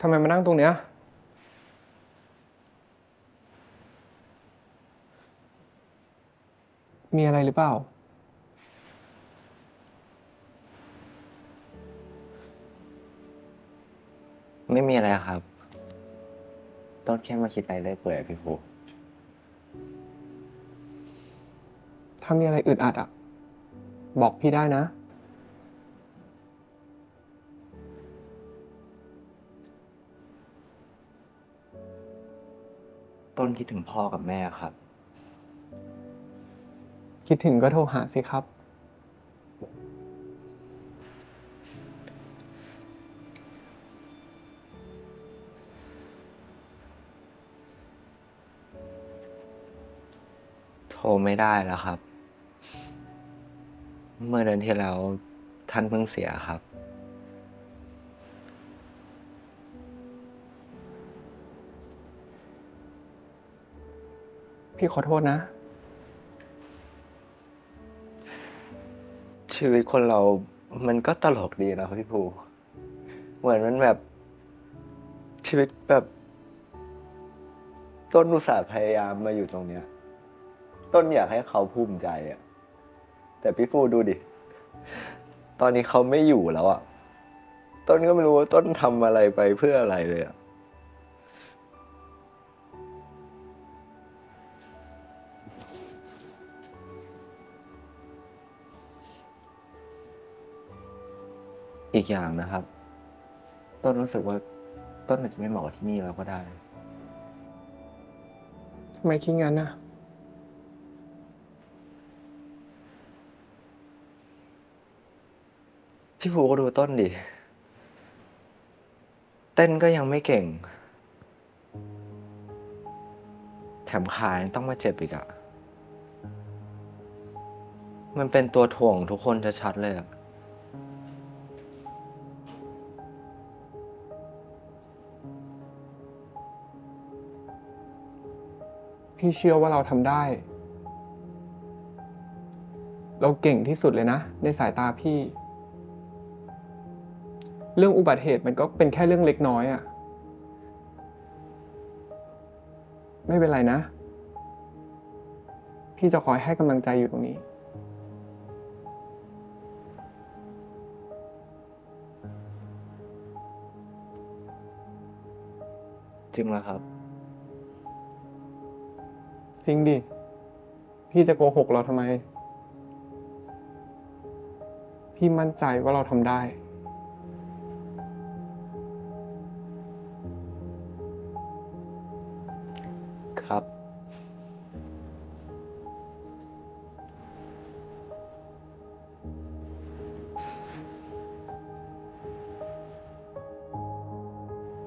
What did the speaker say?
ทำไมมานั่งตรงเนี้ย มีอะไรหรือเปล่า ไม่มีอะไรครับ ต้นแค่มาคิดอะไรได้เปื่อยอะพี่ภูถ้ามีอะไรอึดอัดอะบอกพี่ได้นะ ต้นคิดถึงพ่อกับแม่ครับ คิดถึงก็โทรหาสิครับ โทรไม่ได้แล้วครับ เมื่อเดือนที่แล้วท่านเพิ่งเสียครับ พี่ขอโทษนะ ชีวิตคนเรามันก็ตลกดีนะครับพี่ภู เหมือนมันแบบ ชีวิตแบบ ต้นอุตส่าห์พยายามมาอยู่ตรงเนี้ย ต้นอยากให้เขาภูมิใจอะแต่พี่ฟูดูดิ ตอนนี้เขาไม่อยู่แล้วอะต้นก็ไม่รู้ว่าต้นทำอะไรไปเพื่ออะไรเลยอะ อีกอย่างนะครับ ต้นรู้สึกว่าต้นอาจจะไม่เหมาะกับที่นี่แล้วก็ได้ ทำไมคิดงั้นนะพี่ภูก็ดูต้นดิ เต้นก็ยังไม่เก่ง แถมขายังต้องมาเจ็บอีกอะมันเป็นตัวถ่วงทุกคนชัดๆเลยอะ พี่เชื่อว่าเราทำได้ เราเก่งที่สุดเลยนะ ในสายตาพี่ เรื่องอุบัติเหตุมันก็เป็นแค่เรื่องเล็กน้อยอะ่ะไม่เป็นไรนะ พี่จะคอยให้กำลังใจอยู่ตรงนี้จริงแล้วครับ ริงดิ พี่จะโกหกเราทำไม พี่มั่นใจว่าเราทำได้ ครับ